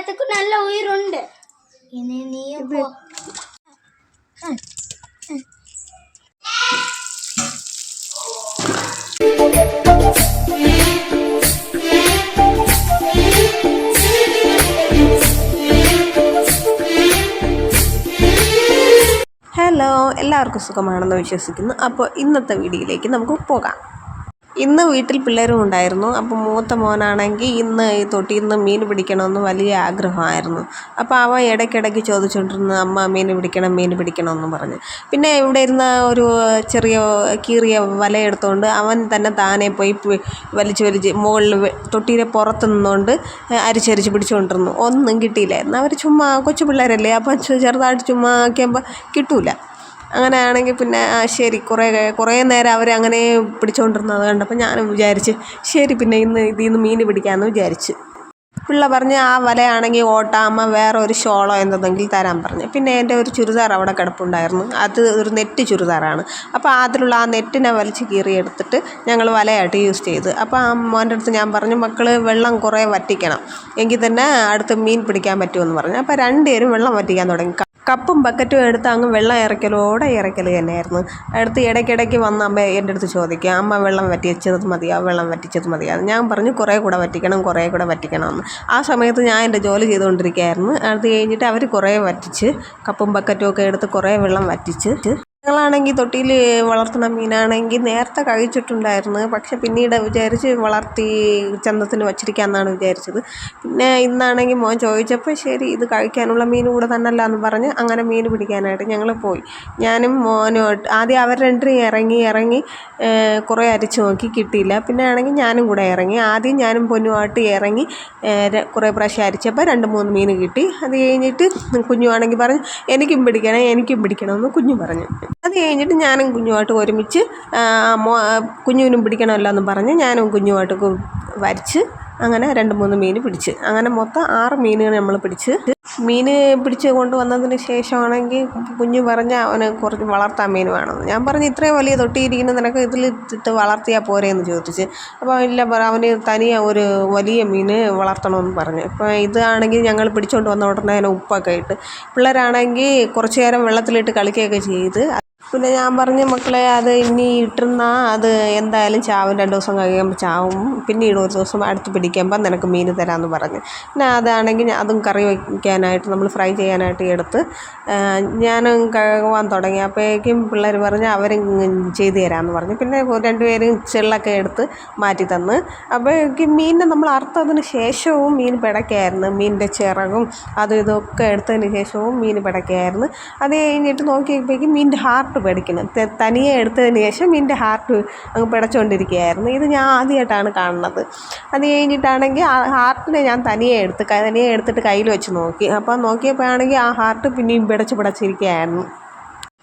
എല്ലാത്തിക്കും നല്ല ഉയരുണ്ട്. ഇനി നീ ഹലോ എല്ലാവർക്കും സുഖമാണെന്ന് വിശ്വസിക്കുന്നു. അപ്പോൾ ഇന്നത്തെ വീഡിയോയിലേക്ക് നമുക്ക് പോകാം. ഇന്ന് വീട്ടിൽ പിള്ളേരും ഉണ്ടായിരുന്നു അപ്പം മൂത്ത മോനാണെങ്കിൽ ഇന്ന് ഈ തൊട്ടിയിൽ നിന്ന് മീൻ പിടിക്കണമെന്ന് വലിയ ആഗ്രഹമായിരുന്നു. അപ്പോൾ അവ ഇടയ്ക്കിടയ്ക്ക് ചോദിച്ചുകൊണ്ടിരുന്നു അമ്മ മീൻ പിടിക്കണം മീൻ പിടിക്കണം എന്ന് പറഞ്ഞ്. പിന്നെ ഇവിടെ ഇരുന്ന ഒരു ചെറിയ കീറിയ വല എടുത്തുകൊണ്ട് അവൻ തന്നെ താനെ പോയി വലിച്ച് വലിച്ച് മുകളിൽ തൊട്ടിയിലെ പുറത്ത് നിന്നുകൊണ്ട് അരിച്ചരിച്ച് പിടിച്ചുകൊണ്ടിരുന്നു ഒന്നും കിട്ടിയില്ലായിരുന്നു. അവർ ചുമ്മാ കൊച്ചു പിള്ളേരല്ലേ? അപ്പം ചെറുതായിട്ട് ചുമ്മാ ആക്കിയപ്പോൾ കിട്ടൂല. അങ്ങനെയാണെങ്കിൽ പിന്നെ ആ ശരി കുറേ കുറേ നേരം അവർ അങ്ങനെ പിടിച്ചുകൊണ്ടിരുന്നത് കണ്ടപ്പോൾ ഞാൻ വിചാരിച്ച് ശരി പിന്നെ ഇന്ന് ഇതിൽ നിന്ന് മീൻ പിടിക്കാമെന്ന് വിചാരിച്ച്. പിള്ള പറഞ്ഞ് ആ വലയാണെങ്കിൽ ഓട്ടാമ്മ വേറെ ഒരു ഷോളോ എന്തെങ്കിലും തരാൻ പറഞ്ഞു. പിന്നെ എന്റെ ഒരു ചുരിദാർ അവിടെ കിടപ്പുണ്ടായിരുന്നു. അത് ഒരു നെറ്റ് ചുരിദാറാണ്. അപ്പോൾ അതിലുള്ള ആ നെറ്റിനെ വലിച്ച് കീറിയെടുത്തിട്ട് ഞങ്ങൾ വലയായിട്ട് യൂസ് ചെയ്ത്. അപ്പോൾ ആ മോന്റെ അടുത്ത് ഞാൻ പറഞ്ഞു മക്കൾ വെള്ളം കുറേ വറ്റിക്കണം. എങ്കിൽ തന്നെ അടുത്ത് മീൻ പിടിക്കാൻ പറ്റുമെന്ന് പറഞ്ഞു. അപ്പോൾ രണ്ടുപേരും വെള്ളം വറ്റിക്കാൻ തുടങ്ങി. കപ്പും ബക്കറ്റും എടുത്ത് അങ്ങ് വെള്ളം ഇറക്കലോടെ ഇറക്കൽ തന്നെയായിരുന്നു. അടുത്ത് ഇടയ്ക്കിടയ്ക്ക് വന്ന് അമ്മ എന്റെ അടുത്ത് ചോദിക്കുക അമ്മ വെള്ളം വറ്റിച്ചത് മതിയാ വെള്ളം വറ്റിച്ചത് മതിയാ ഞാൻ പറഞ്ഞു കുറേ കൂടെ വറ്റിക്കണം കുറേ കൂടെ വറ്റിക്കണമെന്ന് ആ സമയത്ത് ഞാൻ എന്റെ ജോലി ചെയ്തുകൊണ്ടിരിക്കുകയായിരുന്നു. അത് കഴിഞ്ഞിട്ട് അവർ കുറേ വറ്റിച്ച് കപ്പും ബക്കറ്റും ഒക്കെ എടുത്ത് കുറേ വെള്ളം വറ്റിച്ച് ഞങ്ങളാണെങ്കിൽ തൊട്ടിയിൽ വളർത്തുന്ന മീനാണെങ്കിൽ നേരത്തെ കഴിച്ചിട്ടുണ്ടായിരുന്നു. പക്ഷെ പിന്നീട് വിചാരിച്ച് വളർത്തി ചന്തത്തിന് വച്ചിരിക്കാമെന്നാണ് വിചാരിച്ചത്. പിന്നെ ഇന്നാണെങ്കിൽ മോൻ ചോദിച്ചപ്പോൾ ശരി ഇത് കഴിക്കാനുള്ള മീൻ കൂടെ തന്നല്ല എന്ന് പറഞ്ഞ് അങ്ങനെ മീൻ പിടിക്കാനായിട്ട് ഞങ്ങൾ പോയി. ഞാനും മോനും ആദ്യം അവർ രണ്ടും ഇറങ്ങി ഇറങ്ങി കുറേ അരിച്ച് നോക്കി കിട്ടിയില്ല. പിന്നെ ആണെങ്കിൽ ഞാനും കൂടെ ഇറങ്ങി. ആദ്യം ഞാനും പൊന്നുമായിട്ട് ഇറങ്ങി കുറേ പ്രാവശ്യം അരിച്ചപ്പോൾ രണ്ട് മൂന്ന് മീൻ കിട്ടി. അത് കഴിഞ്ഞിട്ട് കുഞ്ഞുവാണെങ്കിൽ പറഞ്ഞു എനിക്കും പിടിക്കണം എനിക്കും പിടിക്കണമെന്ന് കുഞ്ഞു പറഞ്ഞു. അത് കഴിഞ്ഞിട്ട് ഞാനും കുഞ്ഞുമായിട്ട് ഒരുമിച്ച് മോ കുഞ്ഞുവിനും പിടിക്കണമല്ലോ എന്ന് പറഞ്ഞ് ഞാനും കുഞ്ഞുമായിട്ട് വരച്ച് അങ്ങനെ രണ്ട് മൂന്ന് മീൻ പിടിച്ച്. അങ്ങനെ മൊത്തം ആറ് മീനുകൾ നമ്മൾ പിടിച്ച്. മീൻ പിടിച്ച് കൊണ്ടുവന്നതിന് ശേഷമാണെങ്കിൽ കുഞ്ഞു പറഞ്ഞ അവന് കുറച്ച് വളർത്താൻ മീൻ വേണമെന്ന് ഞാൻ പറഞ്ഞു ഇത്രയും വലിയ തൊട്ടിയിരിക്കുന്ന നിനക്ക് ഇതിൽ ഇട്ട് വളർത്തിയാൽ പോരെ എന്ന് ചോദിച്ച് അപ്പോൾ ഇല്ല അവന് തനിയെ ഒരു വലിയ മീൻ വളർത്തണമെന്ന് പറഞ്ഞു. അപ്പോൾ ഇതാണെങ്കിൽ ഞങ്ങൾ പിടിച്ചുകൊണ്ട് വന്ന ഉടനെ അതിനെ ഉപ്പൊക്കെ ഇട്ട്. പിള്ളേരാണെങ്കിൽ കുറച്ച് നേരം വെള്ളത്തിലിട്ട് കളിക്കുകയൊക്കെ ചെയ്ത് പിന്നെ ഞാൻ പറഞ്ഞു മക്കളെ അത് ഇനി ഇട്ടിരുന്നാൽ അത് എന്തായാലും ചാവും രണ്ട് ദിവസം കഴിയുമ്പോൾ ചാവും. പിന്നീട് ഒരു ദിവസം അടുത്ത് പിടിക്കുമ്പോൾ നിനക്ക് മീൻ തരാമെന്ന് പറഞ്ഞു. പിന്നെ അതാണെങ്കിൽ അതും കറി വയ്ക്കാനായിട്ട് നമ്മൾ ഫ്രൈ ചെയ്യാനായിട്ട് എടുത്ത് ഞാൻ കഴുകുവാൻ തുടങ്ങി അപ്പോഴേക്കും പിള്ളേർ പറഞ്ഞ് അവരും ചെയ്തു തരാമെന്ന് പറഞ്ഞു. പിന്നെ രണ്ടുപേരും ചെള്ളൊക്കെ എടുത്ത് മാറ്റി തന്ന്. അപ്പോഴേക്കും മീനിനെ നമ്മൾ അറുത്തതിന് ശേഷവും മീൻ പിടയ്ക്കായിരുന്നു. മീനിന്റെ ചിറകും അതും ഇതൊക്കെ എടുത്തതിന് ശേഷവും മീൻ പിടയ്ക്കായിരുന്നു. അത് കഴിഞ്ഞിട്ട് നോക്കിയപ്പോഴേക്കും മീനിന്റെ ഹാർട്ട് പിടയ്ക്കണം പഠിക്കണം തനിയെ എടുത്തതിന് ശേഷം എന്റെ ഹാർട്ട് അങ്ങ് പിടച്ചുകൊണ്ടിരിക്കുകയായിരുന്നു ഇത് ഞാൻ ആദ്യമായിട്ടാണ് കാണുന്നത്. അത് കഴിഞ്ഞിട്ടാണെങ്കിൽ ആ ഹാർട്ടിനെ ഞാൻ തനിയെ എടുത്ത് തനിയെ എടുത്തിട്ട് കയ്യിൽ വെച്ച് നോക്കി. അപ്പോൾ നോക്കിയപ്പോഴാണെങ്കിൽ ആ ഹാർട്ട് പിന്നെയും പിടച്ച് പിടച്ചിരിക്കുകയായിരുന്നു.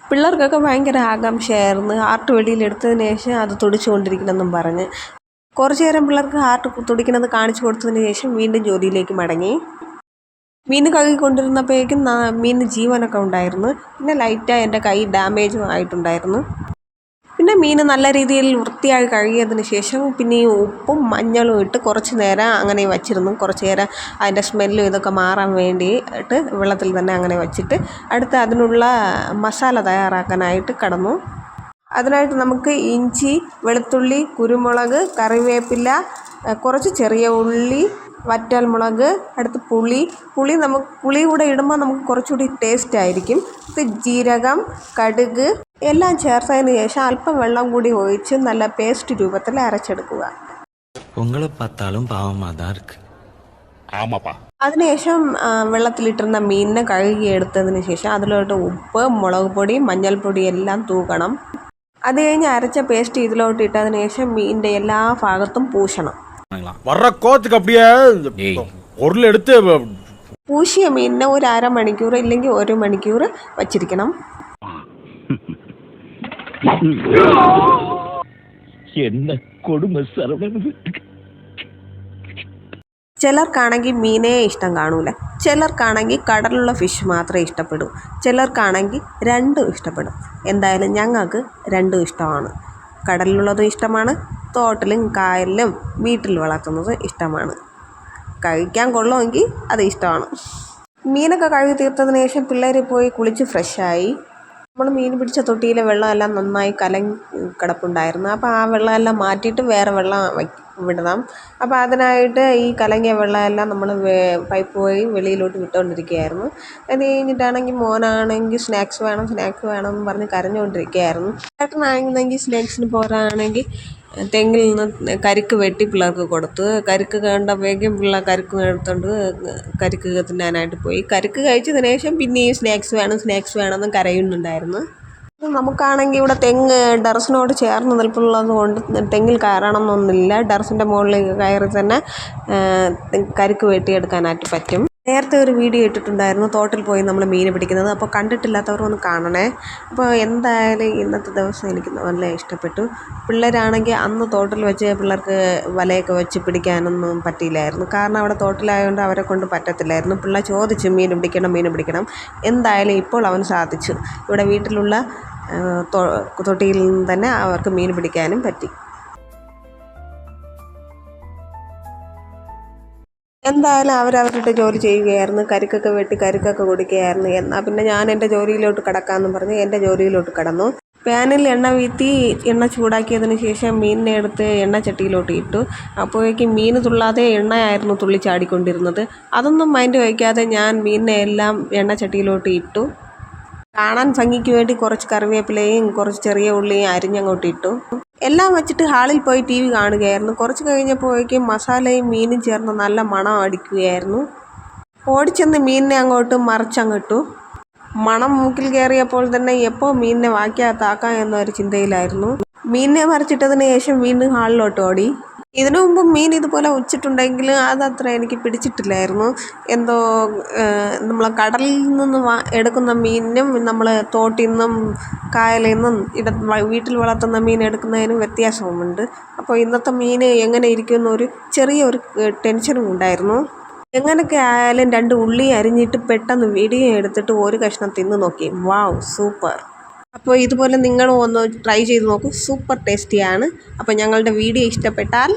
പിള്ളേർക്കൊക്കെ ഭയങ്കര ആകാംക്ഷയായിരുന്നു. ഹാർട്ട് വെളിയിലെടുത്തതിന് ശേഷം അത് തുടിച്ചുകൊണ്ടിരിക്കണമെന്നും പറഞ്ഞ്. കുറച്ച് നേരം പിള്ളേർക്ക് ഹാർട്ട് തുടിക്കുന്നത് കാണിച്ചു കൊടുത്തതിന് ശേഷം വീണ്ടും ജോലിയിലേക്ക് മടങ്ങി. മീൻ കഴുകിക്കൊണ്ടിരുന്നപ്പോഴേക്കും മീനിന് ജീവനൊക്കെ ഉണ്ടായിരുന്നു. പിന്നെ ലൈറ്റായി എന്റെ കൈ ഡാമേജും ആയിട്ടുണ്ടായിരുന്നു. പിന്നെ മീൻ നല്ല രീതിയിൽ വൃത്തിയായി കഴുകിയതിന് ശേഷം പിന്നെ ഈ ഉപ്പും മഞ്ഞളും ഇട്ട് കുറച്ച് നേരം അങ്ങനെ വച്ചിരുന്നു. കുറച്ച് നേരം അതിന്റെ സ്മെല്ലും ഇതൊക്കെ മാറാൻ വേണ്ടിയിട്ട് വെള്ളത്തിൽ തന്നെ അങ്ങനെ വച്ചിട്ട് അടുത്ത് അതിനുള്ള മസാല തയ്യാറാക്കാനായിട്ട് കടന്നു. അതിനായിട്ട് നമുക്ക് ഇഞ്ചി വെളുത്തുള്ളി കുരുമുളക് കറിവേപ്പില കുറച്ച് ചെറിയ ഉള്ളി വറ്റൽ മുളക് അടുത്ത് പുളി. പുളി നമുക്ക് പുളി കൂടെ ഇടുമ്പോൾ നമുക്ക് കുറച്ചുകൂടി ടേസ്റ്റ് ആയിരിക്കും. ഇത് ജീരകം കടുക് എല്ലാം ചേർത്തതിന് ശേഷം അല്പം വെള്ളം കൂടി ഒഴിച്ച് നല്ല പേസ്റ്റ് രൂപത്തിൽ അരച്ചെടുക്കുക. അതിനുശേഷം വെള്ളത്തിലിട്ടിരുന്ന മീനിനെ കഴുകി എടുത്തതിന് ശേഷം അതിലോട്ട് ഉപ്പ് മുളക് പൊടി മഞ്ഞൾപ്പൊടി എല്ലാം തൂക്കണം അത് കഴിഞ്ഞ് അരച്ച പേസ്റ്റ് ഇതിലോട്ട് ഇട്ടതിന് ശേഷം മീനിന്റെ എല്ലാ ഭാഗത്തും പൂശണം. வர்ற கோத்துக்கு அப்படியே இந்த ஏய். பொருள் எடுத்து പൂശിയ മീനിനെ ഒരു അരമണിക്കൂർ ഇല്ലെങ്കിൽ ഒരു മണിക്കൂർ വച്ചിരിക്കണം என்ன கொடுமை சரவணன் ചിലർക്കാണെങ്കിൽ മീനേ ഇഷ്ടം കാണൂല ചിലർക്കാണെങ്കിൽ കടലുള്ള ഫിഷ് മാത്രമേ ഇഷ്ടപ്പെടൂ ചിലർക്കാണെങ്കിൽ രണ്ടും ഇഷ്ടപ്പെടും എന്തായാലും ഞങ്ങൾക്ക് രണ്ടും ഇഷ്ടമാണ് കടലിലുള്ളതും ഇഷ്ടമാണ് തോട്ടിലും കായലിലും വീട്ടിൽ വളർത്തുന്നത് ഇഷ്ടമാണ്. കഴിക്കാൻ കൊള്ളുമെങ്കിൽ അത് ഇഷ്ടമാണ്. മീനൊക്കെ കഴുകി തീർത്തതിന് ശേഷം പിള്ളേർ പോയി കുളിച്ച് ഫ്രഷായി. നമ്മൾ മീൻ പിടിച്ച തൊട്ടിയിലെ വെള്ളമെല്ലാം നന്നായി കലങ്ങി കിടപ്പുണ്ടായിരുന്നു. അപ്പോൾ ആ വെള്ളമെല്ലാം മാറ്റിയിട്ട് വേറെ വെള്ളം വിടണം. അപ്പോൾ അതിനായിട്ട് ഈ കലങ്ങിയ വെള്ളമെല്ലാം നമ്മൾ പൈപ്പ് പോയി വെളിയിലോട്ട് വിട്ടുകൊണ്ടിരിക്കുകയായിരുന്നു. അത് കഴിഞ്ഞിട്ടാണെങ്കിൽ മോനാണെങ്കിൽ സ്നാക്സ് വേണം സ്നാക്സ് വേണം എന്ന് പറഞ്ഞ് കരഞ്ഞുകൊണ്ടിരിക്കുകയായിരുന്നു. ചേട്ടനാണെങ്കിൽ സ്നാക്സിന് പോരാണെങ്കിൽ തെങ്ങിൽ നിന്ന് കരിക്ക് വെട്ടി പിള്ളേർക്ക് കൊടുത്ത് കരിക്ക് കണ്ട വേഗം പിള്ളേർ കരിക്ക് എടുത്തുകൊണ്ട് കരിക്ക് തിന്നാനായിട്ട് പോയി. കരിക്ക് കഴിച്ചതിന് ശേഷം പിന്നെയും സ്നാക്സ് വേണം സ്നാക്സ് വേണമെന്ന് കരയുന്നുണ്ടായിരുന്നു. നമുക്കാണെങ്കിൽ ഇവിടെ തെങ്ങ് ടെറസിനോട് ചേർന്ന് നിൽപ്പുള്ളത് കൊണ്ട് തെങ്ങിൽ കയറണം എന്നൊന്നുമില്ല ടെറസിന്റെ മുകളിലേക്ക് കയറി തന്നെ കരിക്ക് വെട്ടിയെടുക്കാനായിട്ട് പറ്റും. നേരത്തെ ഒരു വീഡിയോ ഇട്ടിട്ടുണ്ടായിരുന്നു. തോട്ടിൽ പോയി നമ്മൾ മീൻ പിടിക്കുന്നത്. അപ്പോൾ കണ്ടിട്ടില്ലാത്തവർ ഒന്ന് കാണണേ. അപ്പോൾ എന്തായാലും ഇന്നത്തെ ദിവസം എനിക്ക് നല്ല ഇഷ്ടപ്പെട്ടു. പിള്ളേരാണെങ്കിൽ അന്ന് തോട്ടിൽ വെച്ച് പിള്ളേർക്ക് വലയൊക്കെ വെച്ച് പിടിക്കാനൊന്നും പറ്റിയില്ലായിരുന്നു. കാരണം അവിടെ തോട്ടിലായതുകൊണ്ട് അവരെ കൊണ്ട് പറ്റത്തില്ലായിരുന്നു. പിള്ളേർ ചോദിച്ചു മീൻ പിടിക്കണം മീൻ പിടിക്കണം. എന്തായാലും ഇപ്പോൾ അവൻ സാധിച്ചു. ഇവിടെ വീട്ടിലുള്ള തൊട്ടിയിൽ നിന്ന് തന്നെ അവർക്ക് മീൻ പിടിക്കാനും പറ്റി. എന്തായാലും അവരവരുടെ ജോലി ചെയ്യുകയായിരുന്നു. കരുക്കൊക്കെ വെട്ടി കരുക്കൊക്കെ കൊടുക്കുകയായിരുന്നു. എന്നാൽ പിന്നെ ഞാൻ എന്റെ ജോലിയിലോട്ട് കിടക്കാമെന്ന് പറഞ്ഞ് എന്റെ ജോലിയിലോട്ട് കടന്നു. പാനിൽ എണ്ണ വീത്തി എണ്ണ ചൂടാക്കിയതിന് ശേഷം മീനിനെ എടുത്ത് എണ്ണ ചട്ടിയിലോട്ട് ഇട്ടു. അപ്പോഴേക്കും മീൻ തുള്ളാതെ എണ്ണയായിരുന്നു തുള്ളി ചാടിക്കൊണ്ടിരുന്നത്. അതൊന്നും മൈൻഡ് വയ്ക്കാതെ ഞാൻ മീനിനെ എല്ലാം എണ്ണ ചട്ടിയിലോട്ട് ഇട്ടു. കാണാൻ ഭംഗിക്ക് വേണ്ടി കുറച്ച് കറിവേപ്പിലയും കുറച്ച് ചെറിയ ഉള്ളിയും അരിഞ്ഞങ്ങോട്ട് ഇട്ടു. എല്ലാം വെച്ചിട്ട് ഹാളിൽ പോയി ടി വി കാണുകയായിരുന്നു. കുറച്ച് കഴിഞ്ഞപ്പോഴേക്കും മസാലയും മീനും ചേർന്ന് നല്ല മണം അടിക്കുകയായിരുന്നു. ഓടിച്ചെന്ന് മീനിനെ അങ്ങോട്ട് മറിച്ചങ്ങിട്ടു. മണം മൂക്കിൽ കയറിയപ്പോൾ തന്നെ എപ്പോൾ മീനിനെ വാക്കിയകത്താക്കാം എന്നൊരു ചിന്തയിലായിരുന്നു. മീനിനെ മറിച്ചിട്ടതിന് ശേഷം വീണ്ടും ഹാളിലോട്ട് ഓടി ഇതിനു മുമ്പ് മീൻ ഇതുപോലെ ഉച്ചിട്ടുണ്ടെങ്കിൽ അതത്ര എനിക്ക് പിടിച്ചിട്ടില്ലായിരുന്നു. എന്തോ നമ്മൾ കടലിൽ നിന്ന് വാ എടുക്കുന്ന മീനിനും നമ്മൾ തോട്ടിൽ നിന്നും കായലിൽ നിന്നും ഇട വീട്ടിൽ വളർത്തുന്ന മീൻ എടുക്കുന്നതിനും വ്യത്യാസമുണ്ട്. അപ്പോൾ ഇന്നത്തെ മീൻ എങ്ങനെ ഇരിക്കുമെന്നൊരു ചെറിയൊരു ടെൻഷനും ഉണ്ടായിരുന്നു. എങ്ങനെയൊക്കെ ആയാലും രണ്ട് ഉള്ളി അരിഞ്ഞിട്ട് പെട്ടെന്ന് വീഡിയോ എടുത്തിട്ട് ഒരു കഷ്ണം തിന്ന് നോക്കി. Wow super. അപ്പോൾ ഇതുപോലെ നിങ്ങളും ഒന്ന് ട്രൈ ചെയ്ത് നോക്കൂ. സൂപ്പർ ടേസ്റ്റിയാണ് അപ്പോൾ ഞങ്ങളുടെ വീഡിയോ ഇഷ്ടപ്പെട്ടാൽ